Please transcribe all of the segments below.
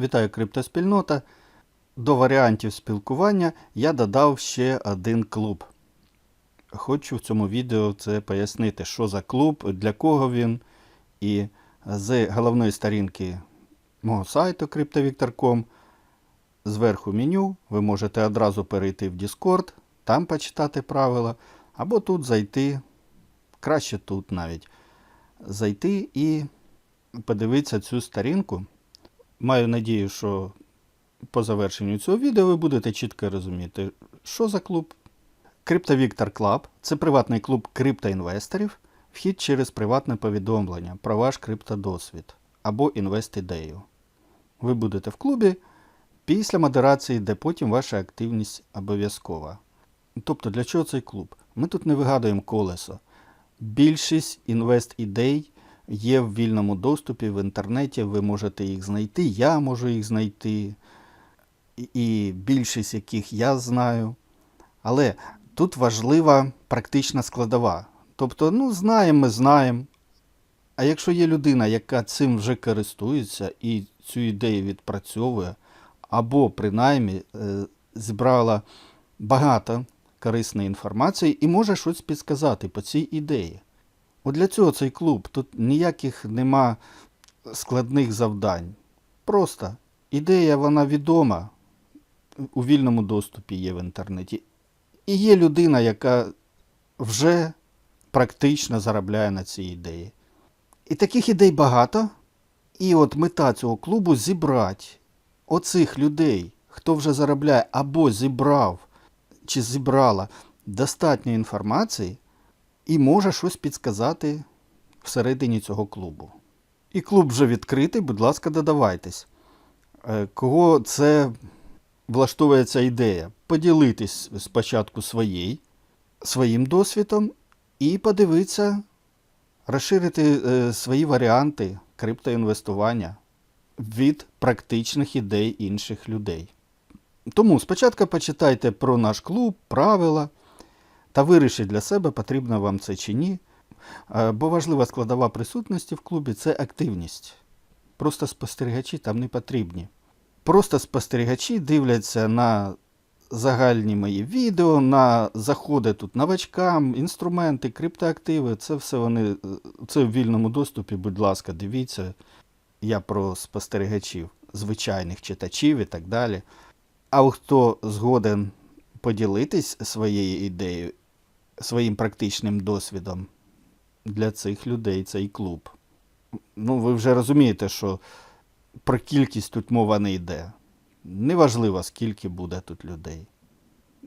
Вітаю криптоспільнота. До варіантів спілкування я додав ще один клуб. Хочу в цьому відео це пояснити, що за клуб, для кого він. І з головної сторінки мого сайту cryptovictor.com зверху меню ви можете одразу перейти в Discord, там почитати правила, або тут зайти, краще тут навіть, зайти і подивитися цю сторінку. Маю надію, що по завершенню цього відео ви будете чітко розуміти, що за клуб. CryptoVictor Club – це приватний клуб криптоінвесторів, вхід через приватне повідомлення про ваш криптодосвід або інвест-ідею. Ви будете в клубі після модерації, де потім ваша активність обов'язкова. Тобто, для чого цей клуб? Ми тут не вигадуємо колесо. Більшість інвест-ідей є в вільному доступі в інтернеті, ви можете їх знайти, я можу їх знайти, і- більшість яких я знаю. Але тут важлива практична складова. Тобто, ну, знаємо, ми знаємо. А якщо є людина, яка цим вже користується і цю ідею відпрацьовує, або принаймні е, зібрала багато корисної інформації і може щось підсказати по цій ідеї. От для цього цей клуб. Тут ніяких нема складних завдань. Просто ідея, вона відома, у вільному доступі є в інтернеті. І є людина, яка вже практично заробляє на цій ідеї. І таких ідей багато. І от мета цього клубу зібрати оцих людей, хто вже заробляє або зібрав чи зібрала достатньо інформації і може щось підсказати всередині цього клубу. І клуб вже відкритий, будь ласка, додавайтесь. Е, Кого це влаштовує ця ідея? Поділитись спочатку своєю, своїм досвідом і подивитися, розширити е, свої варіанти криптоінвестування від практичних ідей інших людей. Тому спочатку почитайте про наш клуб, правила та вирішіть для себе, потрібно вам це чи ні. Бо важлива складова присутності в клубі це активність. Просто спостерігачі там не потрібні. Просто спостерігачі дивляться на загальні мої відео, на заходи тут новачкам, інструменти, криптоактиви. Це все вони це в вільному доступі, будь ласка, дивіться. Я про спостерігачів, звичайних читачів і так далі. А хто згоден поділитись своєю ідеєю, своїм практичним досвідом для цих людей цей клуб. Ну, ви вже розумієте, що про кількість тут мова не йде. Неважливо, скільки буде тут людей.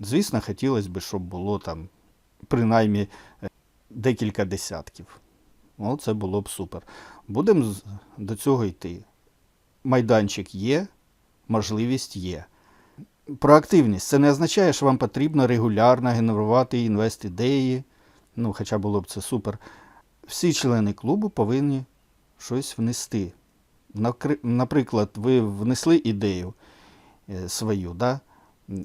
Звісно, хотілося б, щоб було там принаймні е, декілька десятків. Ну, це було б супер. Будемо до цього йти. Майданчик є, можливість є. Про активність. Це не означає, що вам потрібно регулярно генерувати інвест-ідеї. Ну, хоча було б це супер. Всі члени клубу повинні щось внести. Наприклад, ви внесли ідею е, свою, да?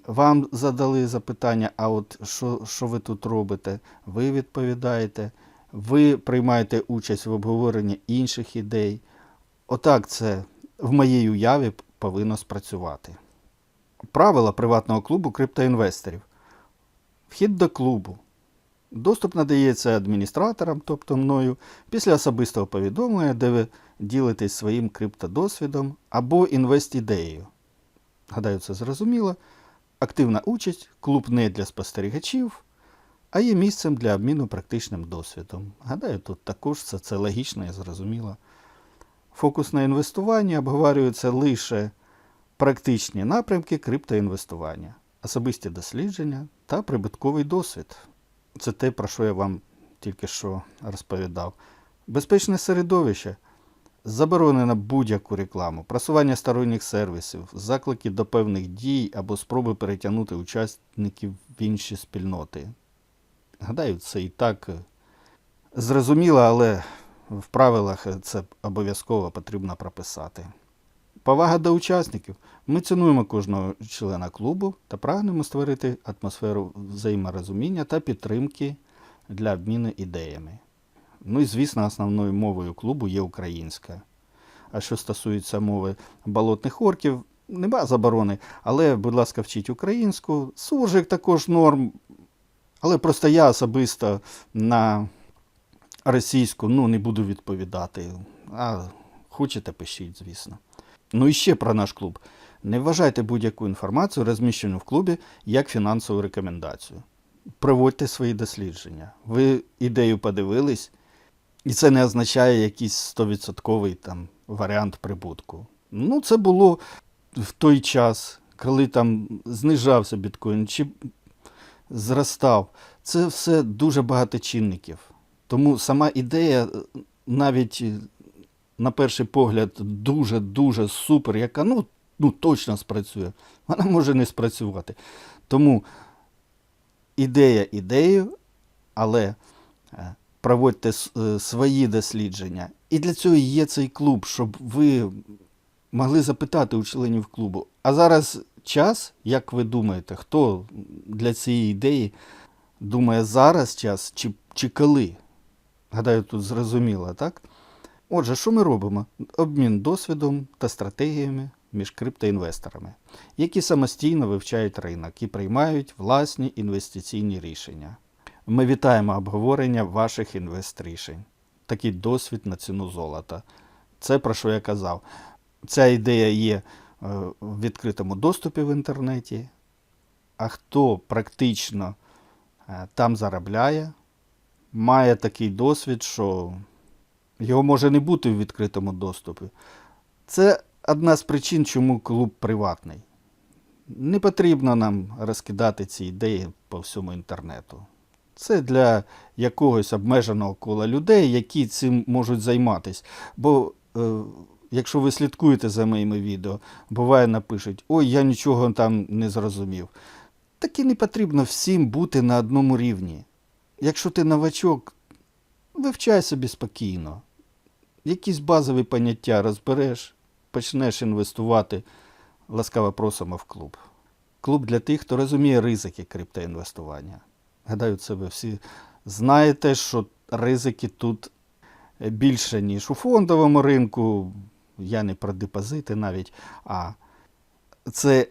вам задали запитання, а от що, що ви тут робите? Ви відповідаєте, ви приймаєте участь в обговоренні інших ідей. Отак це в моїй уяві повинно спрацювати. Правила приватного клубу криптоінвесторів. Вхід до клубу. Доступ надається адміністраторам, тобто мною, після особистого повідомлення, де ви ділитесь своїм криптодосвідом або інвест-ідеєю. Гадаю, це зрозуміло. Активна участь, клуб не для спостерігачів, а є місцем для обміну практичним досвідом. Гадаю, тут також це, це логічно і зрозуміло. Фокус на інвестування обговорюється лише практичні напрямки криптоінвестування, особисті дослідження та прибутковий досвід. Це те, про що я вам тільки що розповідав. Безпечне середовище. Заборонено будь-яку рекламу, просування сторонніх сервісів, заклики до певних дій або спроби перетягнути учасників в інші спільноти. Гадаю, це і так е, зрозуміло, але в правилах це обов'язково потрібно прописати. Повага до учасників. Ми цінуємо кожного члена клубу та прагнемо створити атмосферу взаєморозуміння та підтримки для обміну ідеями. Ну і звісно, основною мовою клубу є українська. А що стосується мови болотних орків, нема заборони. Але, будь ласка, вчіть українську. Суржик також норм. Але просто я особисто на російську ну, не буду відповідати. А хочете, пишіть, звісно. Ну і ще про наш клуб. Не вважайте будь-яку інформацію, розміщену в клубі, як фінансову рекомендацію. Проводьте свої дослідження. Ви ідею подивились, і це не означає якийсь 100% там варіант прибутку. Ну, це було в той час, коли там знижався біткоін чи зростав. Це все дуже багато чинників. Тому сама ідея е, навіть е, на перший погляд дуже-дуже супер, яка ну, ну точно спрацює, вона може не спрацювати. Тому ідея ідею, але е, проводьте е, свої дослідження. І для цього є цей клуб, щоб ви могли запитати у членів клубу. А зараз час, як ви думаєте, хто для цієї ідеї думає зараз час чи, чи коли? Гадаю, тут зрозуміло, так? Отже, що ми робимо? Обмін досвідом та стратегіями між криптоінвесторами, які самостійно вивчають ринок і приймають власні інвестиційні рішення. Ми вітаємо обговорення ваших інвест-рішень. Такий досвід на ціну золота. Це про що я казав. Ця ідея є е, в відкритому доступі в інтернеті. А хто практично е, там заробляє, має такий досвід, що його може не бути в відкритому доступі. Це одна з причин, чому клуб приватний. Не потрібно нам розкидати ці ідеї по всьому інтернету. Це для якогось обмеженого кола людей, які цим можуть займатися. Бо е, якщо ви слідкуєте за моїми відео, буває напишуть, ой, я нічого там не зрозумів. Так і не потрібно всім бути на одному рівні. Якщо ти новачок, вивчай собі спокійно. Якісь базові поняття розбереш, почнеш інвестувати, ласкаво просимо в клуб. Клуб для тих, хто розуміє ризики криптоінвестування. Гадаю, це ви всі знаєте, що ризики тут більше, ніж у фондовому ринку. Я не про депозити навіть, а це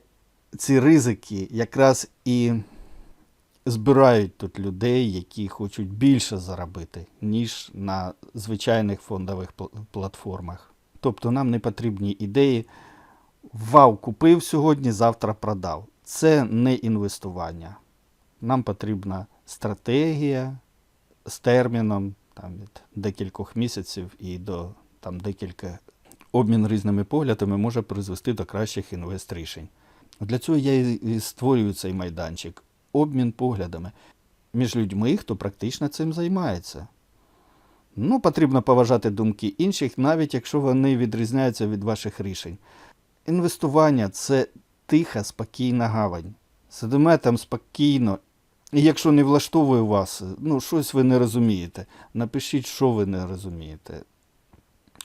ці ризики якраз і збирають тут людей, які хочуть більше заробити, ніж на звичайних фондових платформах. Тобто нам не потрібні ідеї. Вау, купив сьогодні, завтра продав. Це не інвестування. Нам потрібна стратегія з терміном там, від декількох місяців і до там, декілька обмін різними поглядами може призвести до кращих інвест-рішень. Для цього я і створюю цей майданчик. Обмін поглядами між людьми, хто практично цим займається. Ну, потрібно поважати думки інших, навіть якщо вони відрізняються від ваших рішень. Інвестування це тиха, спокійна гавань. Сидимо там спокійно. І якщо не влаштовує вас, ну, щось ви не розумієте. Напишіть, що ви не розумієте.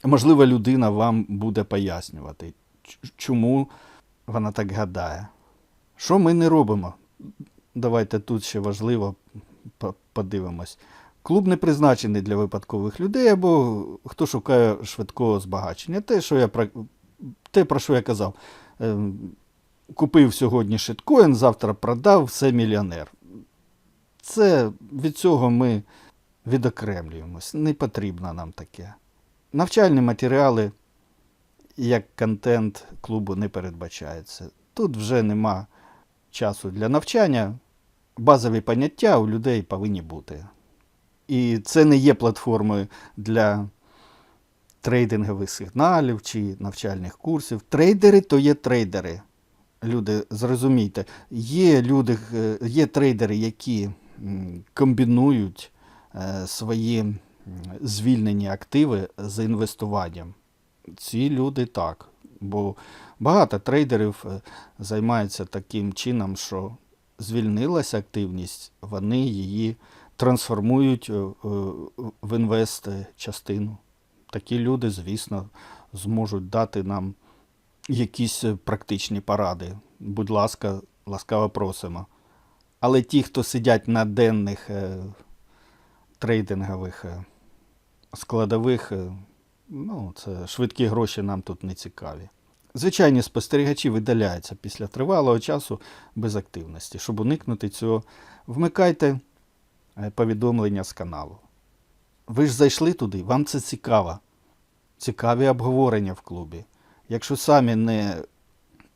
Можливо, людина вам буде пояснювати, чому вона так гадає. Що ми не робимо? Давайте тут ще важливо подивимось. Клуб не призначений для випадкових людей або хто шукає швидкого збагачення. Те, що я про, те про що я казав. Ем, Купив сьогодні шиткоін, завтра продав, все мільйонер. Це від цього ми відокремлюємось. Не потрібно нам таке. Навчальні матеріали як контент клубу не передбачається. Тут вже нема часу для навчання. Базові поняття у людей повинні бути. І це не є платформою для трейдингових сигналів чи навчальних курсів. Трейдери то є трейдери. Люди, зрозумійте, є люди, е, є трейдери, які комбінують е, свої звільнені активи з інвестуванням. Ці люди так. Бо багато трейдерів е, займаються таким чином, що звільнилася активність, вони її трансформують е, е, в інвест частину. Такі люди, звісно, зможуть дати нам якісь практичні поради. Будь ласка, ласкаво просимо. Але ті, хто сидять на денних трейдингових складових, Ну, це швидкі гроші нам тут не цікаві. Звичайні спостерігачі видаляються після тривалого часу без активності. Щоб уникнути цього, вмикайте е, повідомлення з каналу. Ви ж зайшли туди, вам це цікаво. Цікаві обговорення в клубі. Якщо самі не,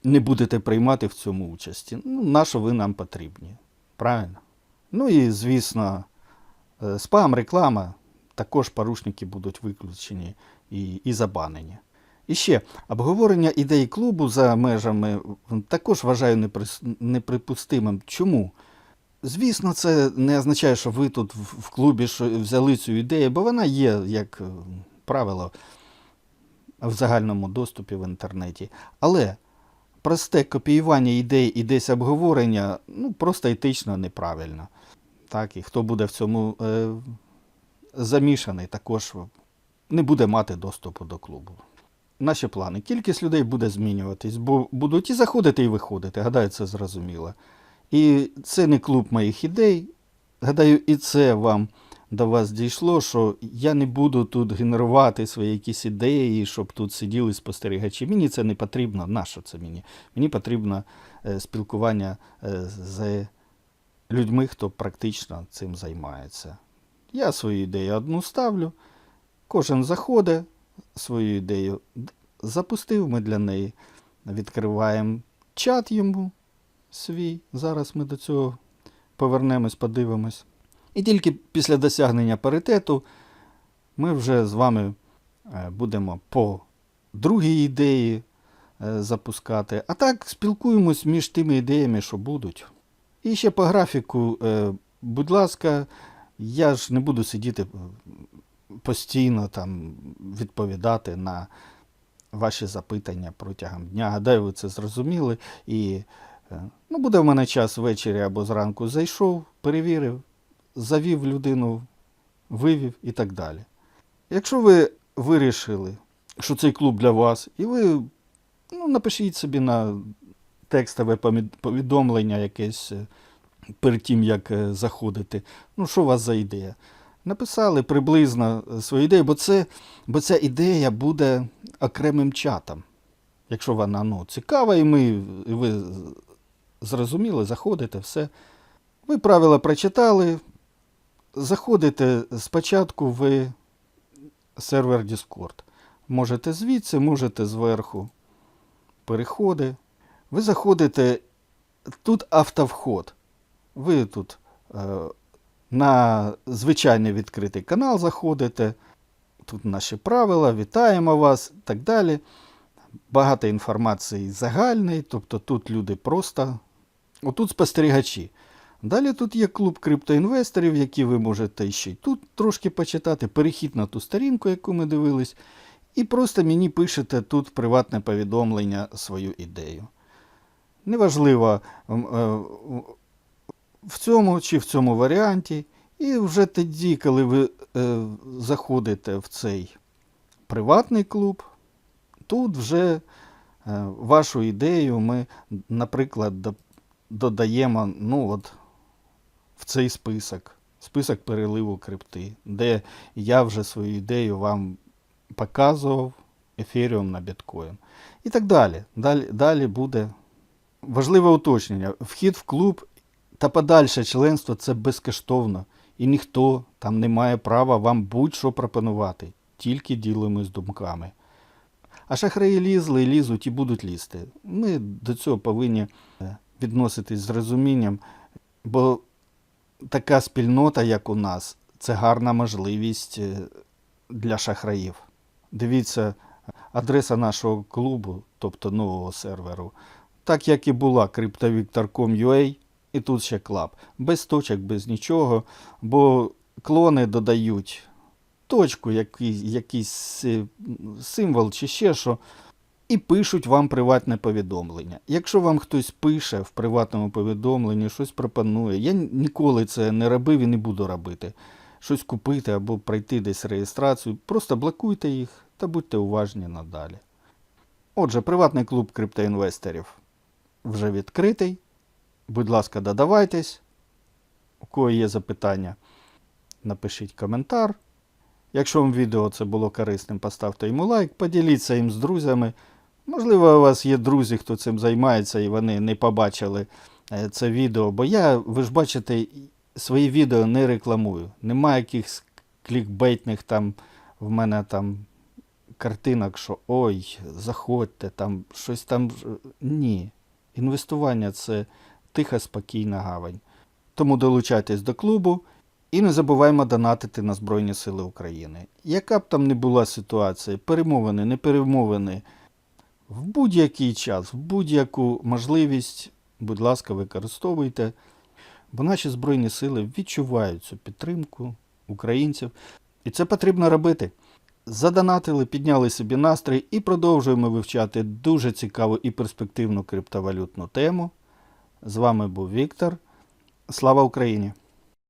не будете приймати в цьому участі, ну, на що ви нам потрібні? Правильно? Ну і, звісно, е, спам, реклама, також порушники будуть виключені і, і забанені. І ще обговорення ідей клубу за межами також вважаю неприпустимим. Чому? Звісно, це не означає, що ви тут в клубі взяли цю ідею, бо вона є, як е, правило, в загальному доступі в інтернеті. Але просте копіювання ідей і десь обговорення ну, просто етично неправильно. Так, і хто буде в цьому е, замішаний, також не буде мати доступу до клубу. Наші плани. Кількість людей буде змінюватись, бо будуть і заходити, і виходити. Гадаю, це зрозуміло. І це не клуб моїх ідей. Гадаю, і це вам до вас дійшло, що я не буду тут генерувати свої якісь ідеї, щоб тут сиділи спостерігачі. Мені це не потрібно. Нащо це мені? Мені потрібно е, спілкування е, з людьми, хто практично цим займається. Я свою ідею одну ставлю, кожен заходить, свою ідею запустив, ми для неї відкриваємо чат йому свій. Зараз ми до цього повернемось, подивимось. І тільки після досягнення паритету ми вже з вами е, будемо по другій ідеї е, запускати. А так спілкуємось між тими ідеями, що будуть. І ще по графіку, е, будь ласка, я ж не буду сидіти постійно там відповідати на ваші запитання протягом дня. Гадаю, ви це зрозуміли. І е, ну, буде в мене час ввечері або зранку зайшов, перевірив, завів людину, вивів і так далі. Якщо ви вирішили, що цей клуб для вас, і ви ну, напишіть собі на текстове повідомлення якесь е, перед тим, як е, заходити. Ну, що у вас за ідея? Написали приблизно е, свою ідею, бо, це, бо ця ідея буде окремим чатом. Якщо вона ну, цікава, і ми, і ви зрозуміли, заходите, все. Ви правила прочитали, заходите спочатку в сервер Discord. Можете звідси, можете зверху переходи. Ви заходите, тут автовход. Ви тут е, на звичайний відкритий канал заходите. Тут наші правила, вітаємо вас і так далі. Багато інформації загальної, тобто тут люди просто. Отут спостерігачі. Далі тут є клуб криптоінвесторів, які ви можете ще й тут трошки почитати, перехід на ту сторінку, яку ми дивились, і просто мені пишете тут приватне повідомлення свою ідею. Неважливо е, в цьому чи в цьому варіанті. І вже тоді, коли ви е, заходите в цей приватний клуб, тут вже е, вашу ідею ми, наприклад, до- додаємо ну, от, в цей список, список переливу крипти, де я вже свою ідею вам показував ефіріум на біткоін. І так далі. Далі, далі буде важливе уточнення. Вхід в клуб та подальше членство це безкоштовно. І ніхто там не має права вам будь-що пропонувати. Тільки ділимось думками. А шахраї лізли, і лізуть і будуть лізти. Ми до цього повинні е, відноситись з розумінням, бо така спільнота, як у нас, це гарна можливість е, для шахраїв. Дивіться, адреса нашого клубу, тобто нового серверу, так як і була cryptovictor.com.ua, і тут ще клаб. Без точок, без нічого, бо клони додають точку, якийсь, якийсь е, символ чи ще що, і пишуть вам приватне повідомлення. Якщо вам хтось пише в приватному повідомленні, щось пропонує, я ніколи це не робив і не буду робити. Щось купити або пройти десь реєстрацію, просто блокуйте їх та будьте уважні надалі. Отже, приватний клуб криптоінвесторів вже відкритий. Будь ласка, додавайтесь. У кого є запитання, напишіть коментар. Якщо вам відео це було корисним, поставте йому лайк, поділіться їм з друзями. Можливо, у вас є друзі, хто цим займається, і вони не побачили е, це відео. Бо я, ви ж бачите, свої відео не рекламую. Немає якихось клікбейтних там в мене там картинок, що ой, заходьте, там щось там. Ні. Інвестування це тиха, спокійна гавань. Тому долучайтесь до клубу і не забуваймо донатити на Збройні Сили України. Яка б там не була ситуація, перемовини, не перемовини, в будь-який час, в будь-яку можливість, будь ласка, використовуйте, бо наші Збройні Сили відчувають цю підтримку українців, і це потрібно робити. Задонатили, підняли собі настрій і продовжуємо вивчати дуже цікаву і перспективну криптовалютну тему. З вами був Віктор. Слава Україні!